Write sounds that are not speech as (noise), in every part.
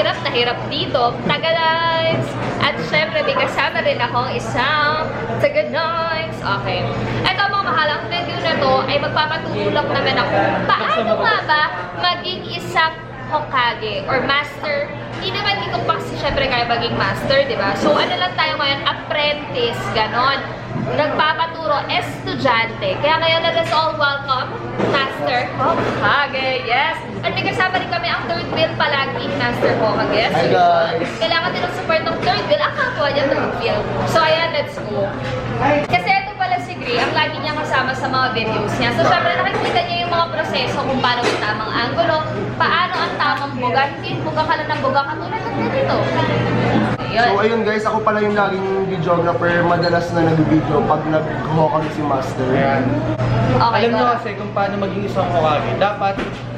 hirap na hirap dito. Tagalites! At syempre, may kasama rin akong isang Tagalites. Okay. Ito mga mahalang video na to ay magpapatulong naman ako. Paano nga ba maging isang Hokage or master? Hindi naman dito pa kasi syempre kaya maging master, di ba? So ano lang tayo ngayon? Apprentice, ganon. Nagpapaturo, estudyante. Kaya ngayon, let us all welcome Master Hokage. Yes! At may kasama rin kami ang third wheel palagi, Master Hokage. Hi, guys. Kailangan din ng support ng third wheel. Ang kapwa niya third wheel. So ayan, let's go. Kasi Gray, ang lagi niya kasama sa mga videos niya. So syempre nakikita niya yung mga proseso kung paano yung tamang angulo, paano ang tamang buga. Hindi yung buga ka lang ng buga katulad ng ganito. Ayun. So ayun guys, ako pala yung laging videographer, madalas na nag-video pag nag-hokage si Master. Ayan. Okay, Alam nyo go. kasi kung paano maging isang Hokage, dapat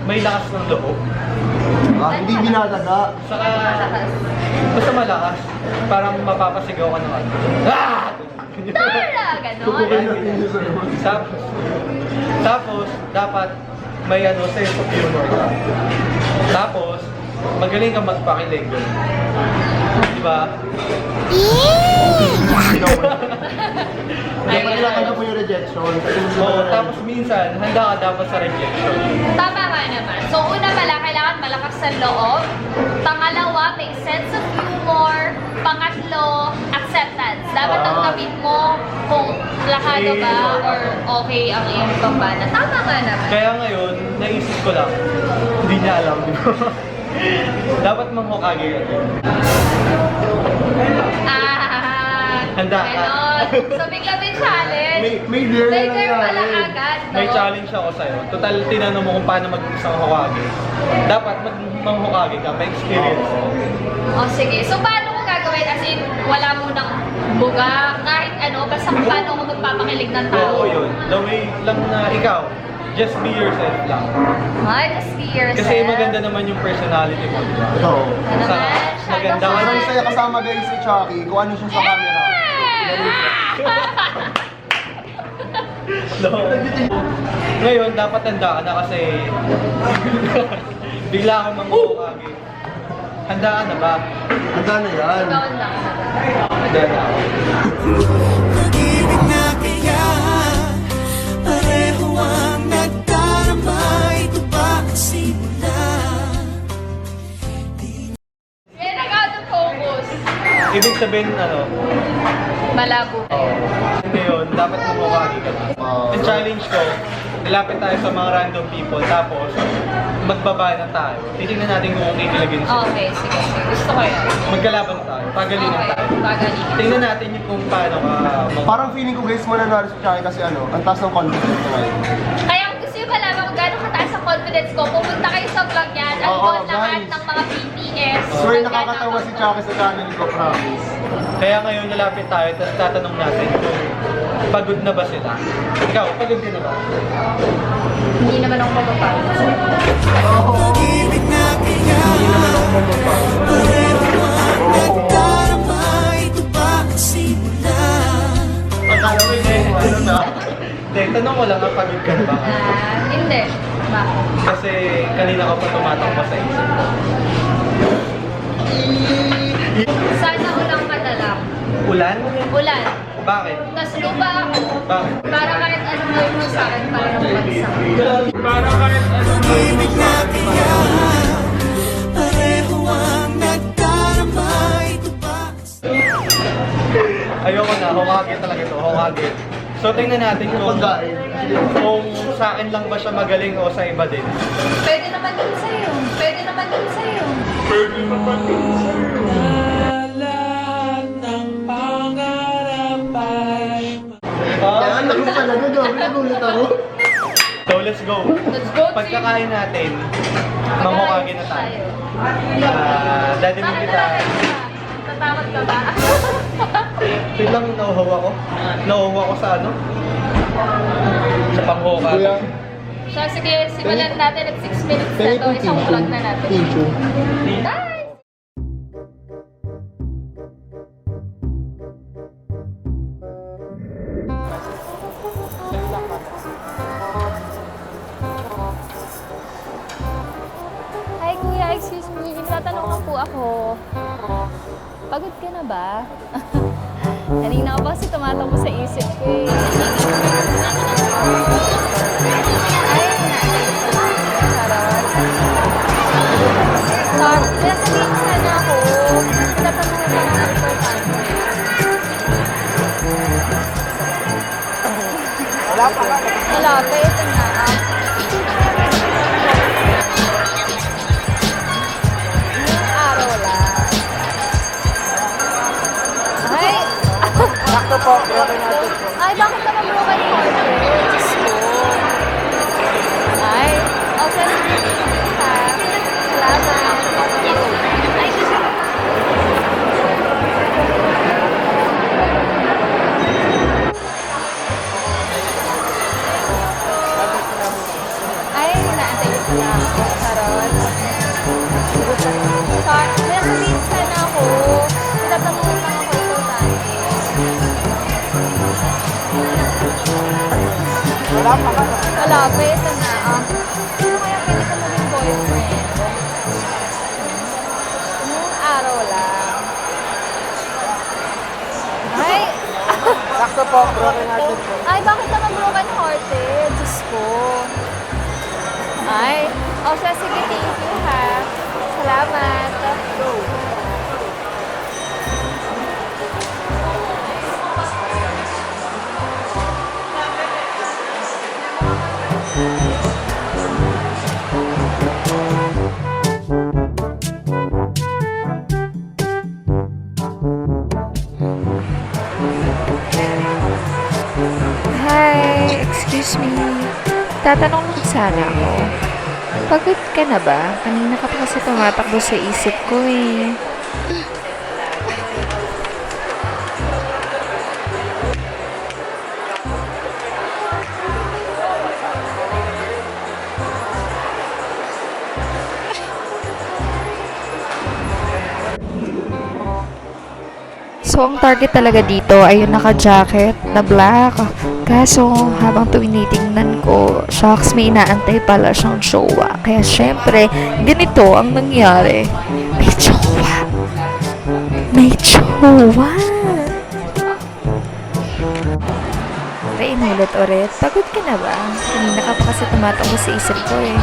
may lakas ng loob. Ah, hindi binadaga. Saka, basta malakas. Parang mapapasigaw ka naman. Ah! Tara! Ganon. sermon. tapos, dapat may ano, sense of humor ka. Tapos, magaling kang magpakilig. Di ba? Hindi pa nila po yung rejection. Kasi Oo, tapos minsan, handa ka dapat sa rejection. Tama nga naman. So, una pala, kailangan malakas sa loob. Pangalawa, may sense of humor. Pangatlo, acceptance. Dapat Ah. tanggapin mo kung lakado ba or okay ang iyong pambana. Tama nga naman. Kaya ngayon, naisip ko lang, hindi niya alam. (laughs) dapat mang-Hokage ka din. Ganon. So, bigla may challenge. May, may dare May na pala nangyari. agad, no? May challenge ako sa'yo. Total, tinanong mo kung paano maging isang Hokage. Dapat mag mang-Hokage ka, may experience. O, sige. So, paano ko gagawin? As in, wala mo ng buga, kahit ano, basta kung paano ko magpapakilig ng tao. Oo, yun. The way lang na ikaw, just be yourself lang. Ay, just be yourself. Kasi maganda naman yung personality mo, di ba? Oo. Ano Sa, naman? Maganda ka Sobrang Fun. saya kasama guys si Chucky, kung ano siya sa camera. Ngayon, dapat handa ka na kasi (laughs) bigla kang mang-Hokage. Handa ka na ba? Handa na yan. Handa na ako. Pag-ibig na kaya Pareho ang nagdarama Ito ba ang simula? Yan, nag-out of focus. Ibig sabihin, ano, nilapit tayo sa mga random people, tapos magbaba na tayo. Titingnan natin kung kikilagin sila. Okay, sige, sige. Gusto ko yan. Magkalaban tayo, pagalingan Okay, tayo. pagaling. Tingnan natin yung kung paano ka mag- Parang feeling ko guys, mananalo si Chucky kasi ano, ang taas ng confidence niya ngayon. Kaya kung gusto nyo malaman kung gaano kataas ang confidence ko, pumunta kayo sa vlog yan. Ang Oo, lahat guys. ng mga BTS. Swear Magkano nakakatawa si Chucky sa channel ko, promise. Kaya ngayon lalapit tayo, tapos tatanong natin kung pagod na ba sila. Ikaw, pagod ka na ba? Hindi naman ako mapapagod. Pag-ibig na kaya Pareho ang nagdarama Ito ba ang simula? Akala ko yung ano na. Hindi, tanong ko lang, ah, pagod ka na ba? Ah, hindi. Bakit? Kasi kanina ka pa tumatakbo sa isip ko. Sana ulang madala. Ulan? Ulan. Bakit? Tapos lupa ako. Bakit? Para kahit anong gawin mo sa akin, para ng bansa. Pag-ibig na kaya Pareho ang nagdarama Ito ba ang Ayoko na, Hokage talaga ito, Hokage. So tingnan natin kung, kung sa akin lang ba siya magaling o sa iba din. Pwede naman din sa'yo. Pwede naman din sa'yo. Kaya talaga, gabi, nagulat ako. So let's go. Let's go, team. Pagkakain natin, mang-Hokage na tayo. Ah, dadaling Bakit kita. talaga ka? Tatakot ka ba? (laughs) Wait lang, nauhaw ako. Nauhaw ako sa ano? Sa pang-Hokage. Kuya, So, sige, simulan natin at 6 minutes na to. Isang vlog na natin. Tissue. Bye! Pagod ka na ba? (laughs) Kanina ka pa kasi tumatakbo sa isip ko eh. Ay, charot. Sorry, kaya sabihin sana ako. Tatanong lang ako importante. Wala pa ka. Wala pa, ito na. Ka. Ito na. Ah, sino kaya pwede ko maging boyfriend? Ngayong araw lang. Ay! Sakto po, okay natin po. Ay, bakit naman broken hearted? Diyos ko. Ay, o siya, sige, thank you ha. Salamat. Sana ako. Pagod ka na ba? Kanina ka pa kasi tumatakbo sa isip ko eh. So, ang target talaga dito ay yung naka-jacket na black. Kaso, habang tinitingnan ko, shocks, may inaantay pala siyang jowa. Kaya, syempre, ganito ang nangyari. May jowa. May jowa. Kaya inulit ulit. Pagod ka na ba? Kanina ka pa kasi tumatakbo sa isip ko eh.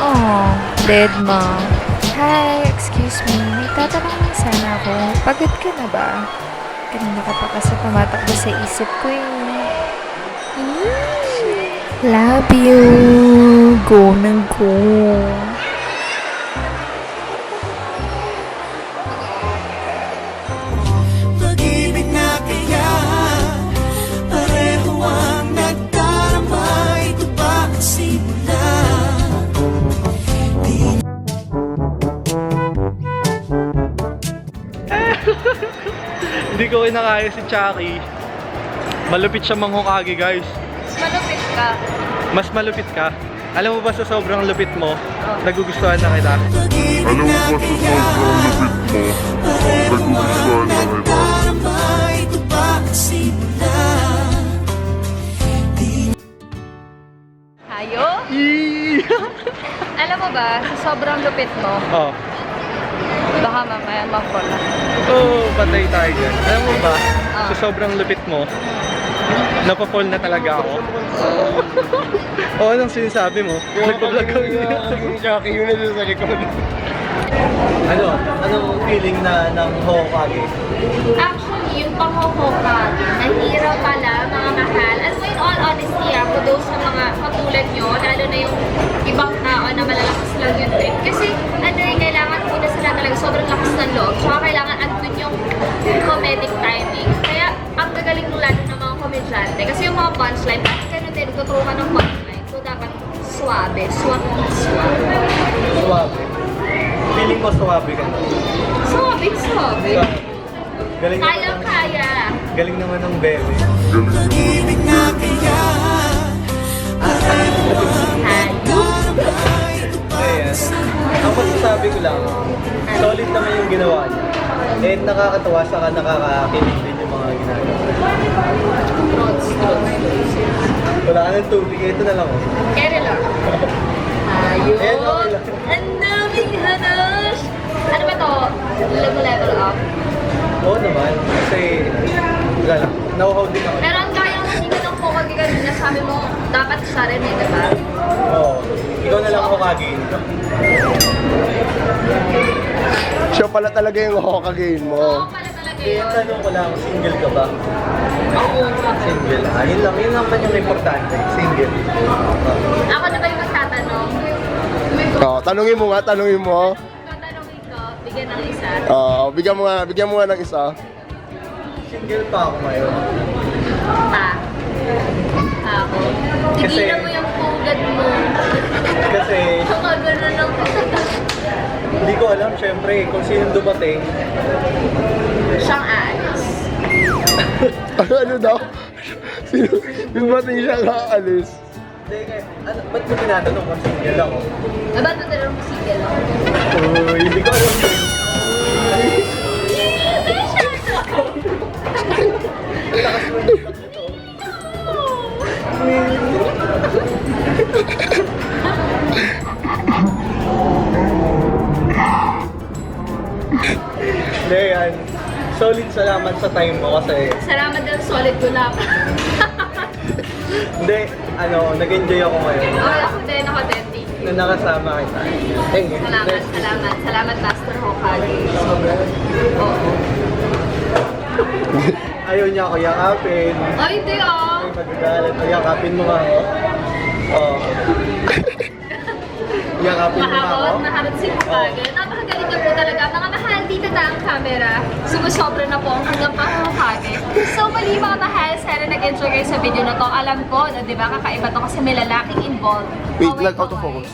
Oh, dead mom. Hi, excuse me. May tatanong lang sana ako. Pagod ka na ba? Kanina ka pa kasi tumatakbo sa isip ko eh. Love you. Go ng go. Pag-ibig na kaya Pareho ang nagdarama Ito ba ang simula? Di (laughs) Hindi ko kinakaya si Chucky. Malupit siya manghukage guys. Malupit ka. Mas malupit ka. Alam mo ba sa sobrang lupit mo, nagugustuhan na kita? Pag-ibig na kaya Pareho ang nagdarama Ito ba ang simula? Di Hayo? (laughs) Alam mo ba, sa sobrang lupit mo, oh. Baka mamaya mapula. Oo, oh, patay tayo dyan. Alam mo ba, Ah. sa sobrang lupit mo, napapol na talaga ako. (laughs) Oo, anong sinasabi mo? Nagpa-vlog ka Yung (laughs) Jackie, yun na sa likod. Ano? Anong feeling na ng Hokage? Actually, yung panghohokage, nahirap pala, mga mahal. As in all honesty, ako daw sa mga katulad nyo, lalo na yung ibang tao na malalakas lang yung trip. Kasi, sobrang lakas ng loob. Tsaka kailangan andun yung comedic timing. Kaya, ang gagaling nung lalo ng mga komedyante. Kasi yung mga punchline, parang ganun din, tuturo ka ng punchline. So, dapat suabe, suabe, suabe. Suwabe. Feeling ko suwabe ka. Suabe, suabe. Galing naman Kayang ng, kaya. galing naman ng bebe. Pag-ibig na kaya ba Ayan. Ang masasabi ko lang, solid naman yung ginawa niya. And nakakatawa saka nakakakilig din yung mga ginagawa. Trots, trots. Wala ka ng tubig, ito na lang. Oh. Kere lang. (laughs) Ayun. Ayan, okay lang. Ang daming hanap. nag-level up. Oo naman. Kasi, wala lang. Know-how din ako. Pero sabi mo, dapat siya rin eh, di ba? Oo. Ikaw na lang ako kagin. Siya pala talaga yung Hokage Oo, mo. pala talaga Kaya yun. tanong ko lang, single ka ba? Oo. Single. Ah, yun lang. Yun lang man yung importante. Single. Ako na ba yung magtatanong? Oh, tanungin mo nga, tanungin mo. Tatanungin ko, bigyan ng isa. Oh, bigyan mo nga, bigyan mo nga ng isa. Single pa ako ngayon. Ta. Ako. Kasi- Tigilan mo yung pugad mo. Kasi, Baka ganun lang. hindi ko alam, syempre, kung sino dumating. Siyang aalis. (laughs) Ano, ano daw? Sino, yung bating siya kaalis. Hindi, kaya, ano, ba't mo tinatanong kung single ako? Ah, ba't ito lang sige lang? Uy, hindi ko alam. Lakas mo yung. Hindi, yan. Solid salamat sa time mo kasi Salamat din, solid ko lang. hindi, ano, nag-enjoy ako ngayon Okay, ako din, ako din. Thank you. na nakasama kita. Thank you. Salamat, salamat. Salamat, Master Hokage. Oo. (laughs) Ayaw niya ako yakapin. Ay, hindi ah. Ay, magagalit. Ay, yakapin mo nga ako. Oo. (laughs) yakapin mo nga ako. Mahabot, mahabot si Hokage. Napakagaling niya po talaga. Mga mahal, dito na ang camera. Sumusobra na po ang hanggang pa Hokage. So, mali mga mahal, sana nag-enjoy kayo sa video na to. Alam ko, no, di ba, kakaiba to kasi may lalaking involved. Wait, Kaway-kaway. nag-out of focus.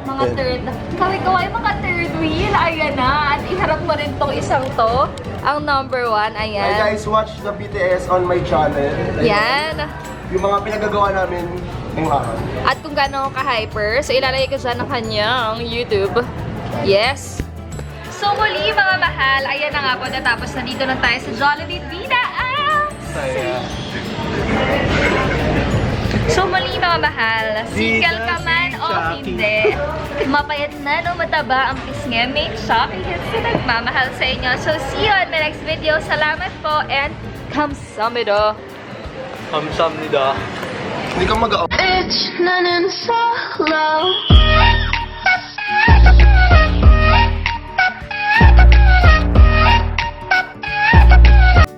Mga third, kaway-kaway, mga third wheel. Ayan na. At iharap mo rin tong isang to. Ang number one, Hi ayan. guys, watch the BTS on my channel. Yan. Yung mga pinagagawa namin ngayong araw. At kung gaano ka-hyper, so ilalagay ko dyan ang kanyang YouTube. Yes! So muli mga mahal, ayan na nga po natapos na dito na tayo sa Jollibee Vida! Saya. So muli mga mahal, single ka Shaki. hindi, mapayat na no mataba ang pisngi, make Shopee hits na nagmamahal sa inyo. So see you on my next video. Salamat po and kamsamida! Kamsamnida. Hindi ka mag It's nanin solo